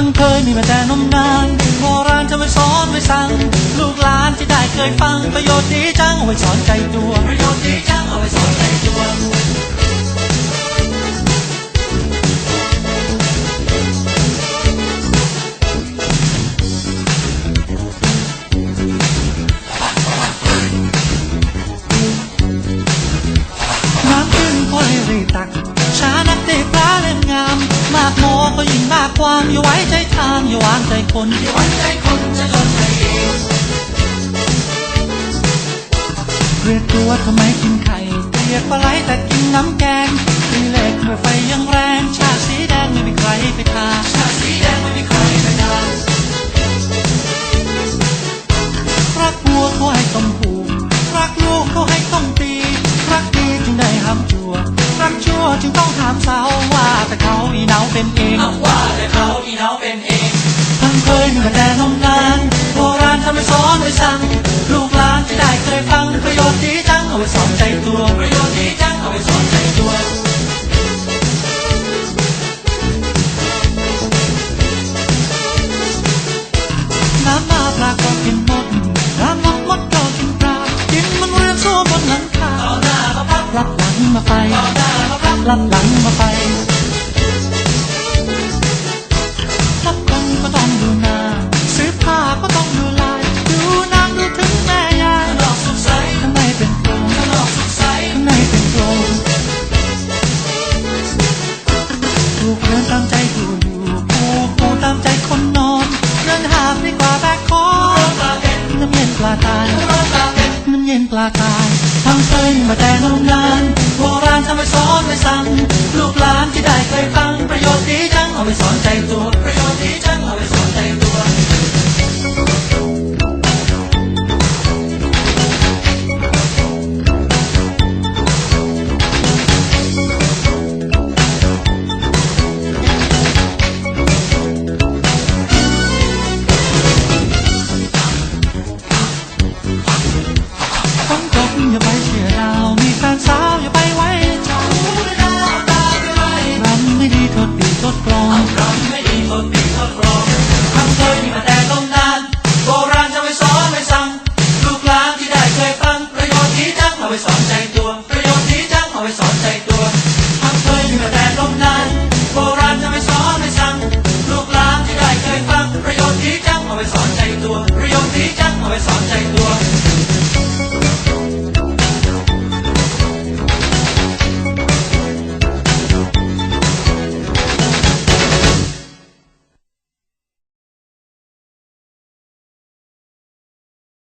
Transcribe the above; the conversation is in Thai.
พังเคยมีมาแต่นมนานโบราณจะไม่สอนไม่สั่ง ลูกหลานที่ได้เคยฟังประโยชน์ดีจังไว้สอนใจตัากความอย่าไว้ใจทางอย่าวางใจคนอย่าไว้ใจคนจะคนใจเองเรียกตัวทำไมกินไข่เรียกปลาไหลแต่กินน้ำแกงตีเหล็กเมื่อไฟยังแรง ชาสีแดงไม่มีใครไปทาชาสีแดงไม่มีใครไป มาแต่นมนานโบราณทำให้สอนไว้สั่งลูกหลานที่ได้เคยฟังประโยชน์ดีจังเอาไว้สอนใจตัวประโยชน์ดีจังเอาไว้สอนใจตัวน้ำมาปลาก็กินหมดน้ำนกมดก็กินปลากินมันเรียนสู้บนหลังคาเอาหน้ามาพักรับหลังมาไปเอาหน้ามาพักรับหลังาตายน้ำเย็นปลาตายทำเคยมาแต่นมนานโบราณทำไว้สอนไว้สั่งลูกหลานที่ได้เคยฟังประโยชน์ดีจังเอาไปสอนใจ